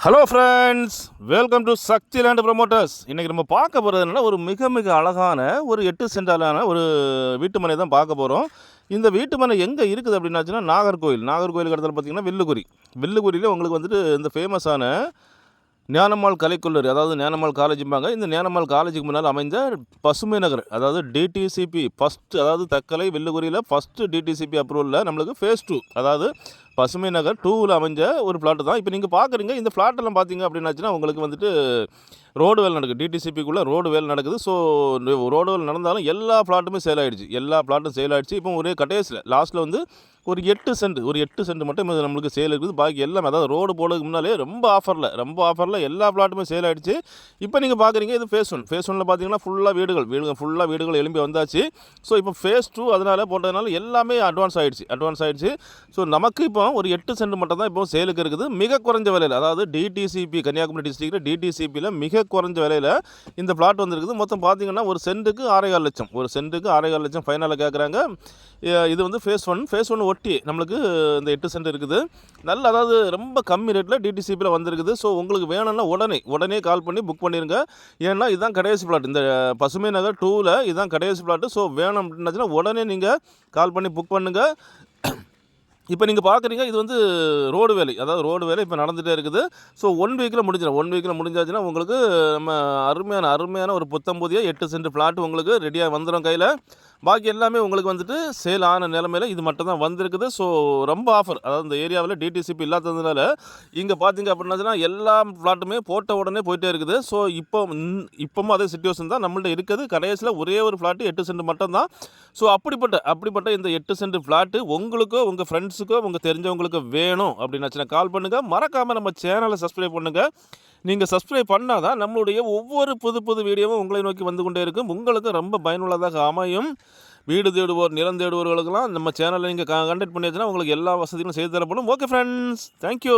Hello friends welcome to Shakti land promoters இன்றைக்கி நம்ம பார்க்க போகிறது என்னென்னா ஒரு மிக மிக அழகான ஒரு எட்டு சென்டாலான ஒரு வீட்டு மனை தான் பார்க்க போகிறோம் இந்த வீட்டு மனை எங்கே இருக்குது அப்படின்னாச்சுன்னா நாகர்கோவில். நாகர்கோவில் இடத்துல பார்த்திங்கன்னா வில்லுகுரி வில்லுக்குரியில் உங்களுக்கு வந்துட்டு இந்த ஃபேமஸான ஞானம்மாள் கலைக்கல்லூரி அதாவது ஞானம்மாள் காலேஜும்பாங்க இந்த ஞானம்மாள் காலேஜுக்கு முன்னால் அமைந்த பசுமை நகர் அதாவது டிடிசிபி ஃபஸ்ட்டு அதாவது தக்கலை வெள்ளுக்குரியில் ஃபஸ்ட்டு டிடிசிபி அப்ரூவலில் நம்மளுக்கு ஃபேஸ் டூ அதாவது பசுமை நகர் டூவில் அமைஞ்ச ஒரு ஃப்ளாட்டு தான். இப்போ நீங்கள் பார்க்குறீங்க இந்த ஃப்ளாட்டெல்லாம் பார்த்தீங்க அப்படின்னாச்சுன்னா உங்களுக்கு வந்துட்டு ரோடு வேலை நடக்குது. டிடிசிபிக்குள்ளே ரோடு வேலை நடக்குது. ஸோ ரோடு வேலை நடந்தாலும் எல்லா பிளாட்டுமே சேல் ஆகிடுச்சு எல்லா பிளாட்டும் சேல் ஆகிடுச்சு இப்போ ஒரே கடைசியில் லாஸ்ட்டில் வந்து ஒரு எட்டு சென்ட் ஒரு எட்டு சென்ட் மட்டும் இது நம்மளுக்கு சேல் இருக்குது. பாக்கி எல்லாமே அதாவது ரோடு போடுறதுக்கு முன்னாலே ரொம்ப ஆஃபரில் ரொம்ப ஆஃபரில் எல்லா பிளாட்டுமே சேல் ஆகிடுச்சு இப்போ நீங்கள் பார்க்குறீங்க இது ஃபேஸ் ஒன் ஃபேஸ் ஒனில் பார்த்தீங்கன்னா ஃபுல்லாக வீடுகள் வீடுகள் ஃபுல்லாக வீடுகள் எழும்பி வந்தாச்சு. ஸோ இப்போ ஃபேஸ் டூ அதனால் போட்டதுனால எல்லாமே அட்வான்ஸ் ஆகிடுச்சு அட்வான்ஸ் ஆகிடுச்சு ஸோ நமக்கு இப்போ ஒரு எட்டு சென்ட் மட்டும் தான் இப்போ சேலுக்கு இருக்குது. மிக குறைஞ்ச விலையில் அதாவது டிடிசிபி கன்னியாகுமரி டிஸ்ட்ரிக்டில் டிடிசிபியில் மிக குறைஞ்ச விலையில் இந்த பிளாட் வந்திருக்குது. மொத்தம் பார்த்தீங்கன்னா ஒரு சென்ட்டுக்கு ஆறேகால் லட்சம். ஒரு சென்ட்டுக்கு ஆறேகால் லட்சம் ஃபைனலாக கேட்குறாங்க இது வந்து ஃபேஸ் ஒன் ஃபேஸ் ஒன் ஒட்டி நம்மளுக்கு இந்த எட்டு சென்ட் இருக்குது. நல்ல அதாவது ரொம்ப கம்மி ரேட்டில் டிடிசிபியில் வந்திருக்குது. ஸோ உங்களுக்கு வேணும்னா உடனே உடனே கால் பண்ணி புக் பண்ணிடுங்க ஏன்னா இதுதான் கடைசி பிளாட் இந்த பசுமை நகர் டூவில் இதுதான் கடைசி பிளாட்டு ஸோ வேணும் அப்படின்னாச்சுன்னா உடனே நீங்கள் கால் பண்ணி புக் பண்ணுங்கள் இப்போ நீங்கள் பார்க்குறீங்க இது வந்து ரோடு வேலை. அதாவது ரோடு வேலை இப்போ நடந்துகிட்டே இருக்குது. ஸோ ஒன் வீக்கில் முடிஞ்சிடும். ஒன் வீக்கில் முடிஞ்சாச்சுன்னா உங்களுக்கு நம்ம அருமையான அருமையான ஒரு புத்தம்புதிய எட்டு சென்ட் ஃப்ளாட் உங்களுக்கு ரெடியாக வந்துடும் கையில். பாக்கி எல்லாமே உங்களுக்கு வந்துட்டு சேல் ஆன நிலமையில இது மட்டும் தான் வந்திருக்குது. ஸோ ரொம்ப ஆஃபர் அதாவது இந்த ஏரியாவில் டிடிசிபி இல்லாததுனால இங்கே பார்த்தீங்க அப்படின்னா எல்லா ஃப்ளாட்டுமே போட்ட உடனே போயிட்டே இருக்குது. ஸோ இப்போ இப்போவும் அதே சுச்சுவேஷன் தான் நம்மள்ட்ட இருக்குது. கடைசியில் ஒரே ஒரு ஃப்ளாட்டு எட்டு சென்ட் மட்டும் தான் ஸோ அப்படிப்பட்ட அப்படிப்பட்ட இந்த எட்டு சென்ட் ஃப்ளாட்டு உங்களுக்கோ உங்கள் ஃப்ரெண்ட்ஸுக்கோ உங்கள் தெரிஞ்சவங்களுக்கு வேணும் அப்படின்னாச்சுன்னா கால் பண்ணுங்கள் மறக்காமல் நம்ம சேனலை சப்ஸ்கிரைப் பண்ணுங்கள் நீங்கள் சப்ஸ்கிரைப் பண்ணால் தான் நம்மளுடைய ஒவ்வொரு புது புது வீடியோவும் உங்களை நோக்கி வந்து கொண்டே இருக்கும். உங்களுக்கு ரொம்ப பயனுள்ளதாக அமையும். வீடு தேடுவோர் நிலம் தேடுவோர்களுக்கெல்லாம் நம்ம சேனலை நீங்கள் கண்டக்ட் பண்ணியாச்சுன்னா உங்களுக்கு எல்லா வசதிகளும் செய்து தரப்படும். Okay friends thank you